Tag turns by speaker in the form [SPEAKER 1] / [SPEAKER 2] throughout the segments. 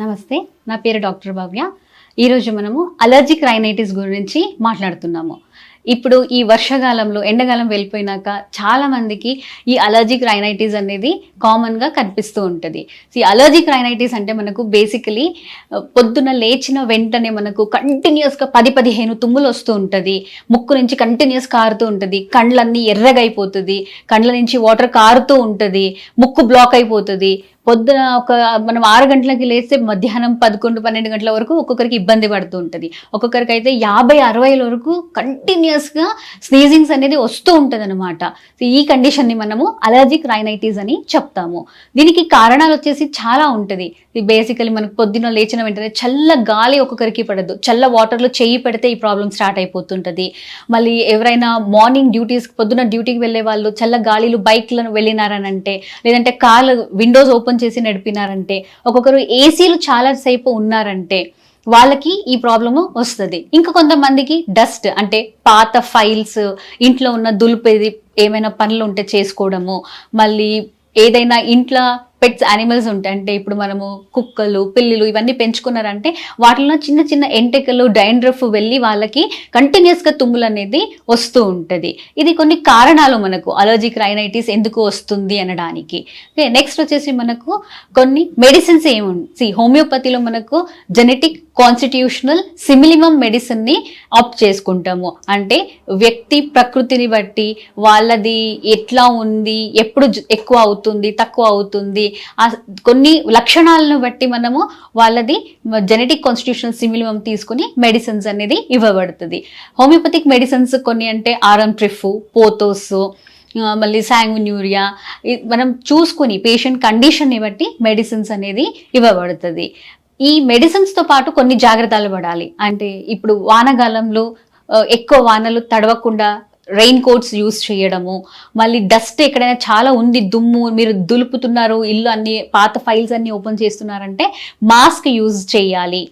[SPEAKER 1] నమస్తే నా పేరు డాక్టర్ భవ్య. ఈరోజు మనము అలర్జిక్ రైనైటిస్ గురించి మాట్లాడుతున్నాము. ఇప్పుడు ఈ వర్షాకాలంలో ఎండకాలం వెళ్ళిపోయినాక చాలామందికి ఈ అలర్జిక్ రైనైటిస్ అనేది కామన్గా కనిపిస్తూ ఉంటుంది. ఈ అలర్జిక్ రైనైటిస్ అంటే మనకు బేసికలీ పొద్దున లేచిన వెంటనే మనకు కంటిన్యూస్గా పది పదిహేను తుమ్ములు వస్తూ ఉంటుంది. ముక్కు నుంచి కంటిన్యూస్ కారుతూ ఉంటుంది. కండ్లన్నీ ఎర్రగైపోతుంది కండ్ల నుంచి వాటర్ కారుతూ ఉంటుంది. ముక్కు బ్లాక్ అయిపోతుంది. పొద్దున ఒక మనం ఆరు గంటలకి లేస్తే మధ్యాహ్నం పదకొండు పన్నెండు గంటల వరకు ఒక్కొక్కరికి ఇబ్బంది పడుతూ ఉంటుంది. ఒక్కొక్కరికి అయితే యాభై అరవైల వరకు కంటిన్యూస్గా స్నీజింగ్స్ అనేది వస్తూ ఉంటుంది అనమాట ఈ కండిషన్ని మనము అలర్జిక్ రైనైటిస్ అని చెప్తాము. దీనికి కారణాలు వచ్చేసి చాలా ఉంటుంది. బేసికలీ మనకు పొద్దున లేచిన వెంటనే చల్ల గాలి ఒక్కొక్కరికి పడదు. చల్ల వాటర్లో చేయి పెడితే ఈ ప్రాబ్లం స్టార్ట్ అయిపోతుంటుంది. మళ్ళీ ఎవరైనా మార్నింగ్ డ్యూటీస్ పొద్దున డ్యూటీకి వెళ్ళే వాళ్ళు చల్ల గాలిలు బైక్లను వెళ్ళినారనంటే లేదంటే కార్లు విండోస్ ఓపెన్ చేసి నడిపినారంటే ఒక్కొక్కరు ఏసీలు చాలా సేపు ఉన్నారంటే వాళ్ళకి ఈ ప్రాబ్లము వస్తుంది. ఇంకా కొంతమందికి డస్ట్ అంటే పాత ఫైల్స్ ఇంట్లో ఉన్న దులిపేది ఏమైనా పనులు ఉంటే చేసుకోవడము మళ్ళీ ఏదైనా ఇంట్లో పెట్స్ యానిమల్స్ ఉంటాయి. అంటే ఇప్పుడు మనము కుక్కలు పిల్లులు ఇవన్నీ పెంచుకున్నారంటే వాటిలో చిన్న చిన్న ఎంటెకలు డైండ్రఫ్ వెళ్ళి వాళ్ళకి కంటిన్యూస్గా తుమ్ములు అనేది వస్తూ ఉంటుంది. ఇది కొన్ని కారణాలు మనకు. అలర్జిక్ రైనైటిస్ ఎందుకు వస్తుంది అనడానికి. నెక్స్ట్ వచ్చేసి మనకు కొన్ని మెడిసిన్స్ ఏముంది హోమియోపతిలో మనకు జెనెటిక్ కాన్స్టిట్యూషనల్ సిమిలిమం మెడిసిన్ని ఆప్ట్ చేసుకుంటాము. అంటే వ్యక్తి ప్రకృతిని బట్టి వాళ్ళది ఎట్లా ఉంది ఎప్పుడు ఎక్కువ అవుతుంది తక్కువ అవుతుంది ఆ కొన్ని లక్షణాలను బట్టి మనము వాళ్ళది జెనెటిక్ కాన్స్టిట్యూషన్ సిమిలిమం తీసుకుని మెడిసిన్స్ అనేది ఇవ్వబడుతుంది. హోమియోపతిక్ మెడిసిన్స్ కొన్ని అంటే ఆరం ట్రిఫ్ పోతోస్ మళ్ళీ శాంగ్యూరియా మనం చూసుకుని పేషెంట్ కండిషన్ని బట్టి మెడిసిన్స్ అనేది ఇవ్వబడుతుంది. ఈ మెడిసిన్స్తో పాటు కొన్ని జాగ్రత్తలు పడాలి. అంటే ఇప్పుడు వానకాలంలో ఎక్కువ వానలు తడవకుండా రెయిన్ కోట్స్ యూస్ చేయడము మళ్ళీ డస్ట్ ఎక్కడైనా చాలా ఉంది దుమ్ము మీరు దులుపుతున్నారు ఇల్లు అన్ని పాత ఫైల్స్ అన్ని ఓపెన్ చేస్తున్నారంటే మాస్క్ యూజ్ చేయాలి.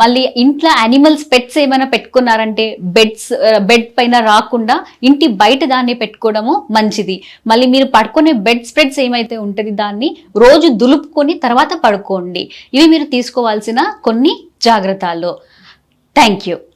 [SPEAKER 1] మళ్ళీ ఇంట్లో యానిమల్స్ పెట్స్ ఏమైనా పెట్టుకున్నారంటే బెడ్స్ బెడ్ పైన రాకుండా ఇంటి బయట దాన్ని పెట్టుకోవడము మంచిది. మళ్ళీ మీరు పడుకునే బెడ్ స్ప్రెడ్స్ ఏమైతే ఉంటుంది దాన్ని రోజు దులుపుకొని తర్వాత పడుకోండి. ఇవి మీరు తీసుకోవాల్సిన కొన్ని జాగ్రత్తలు. Thank you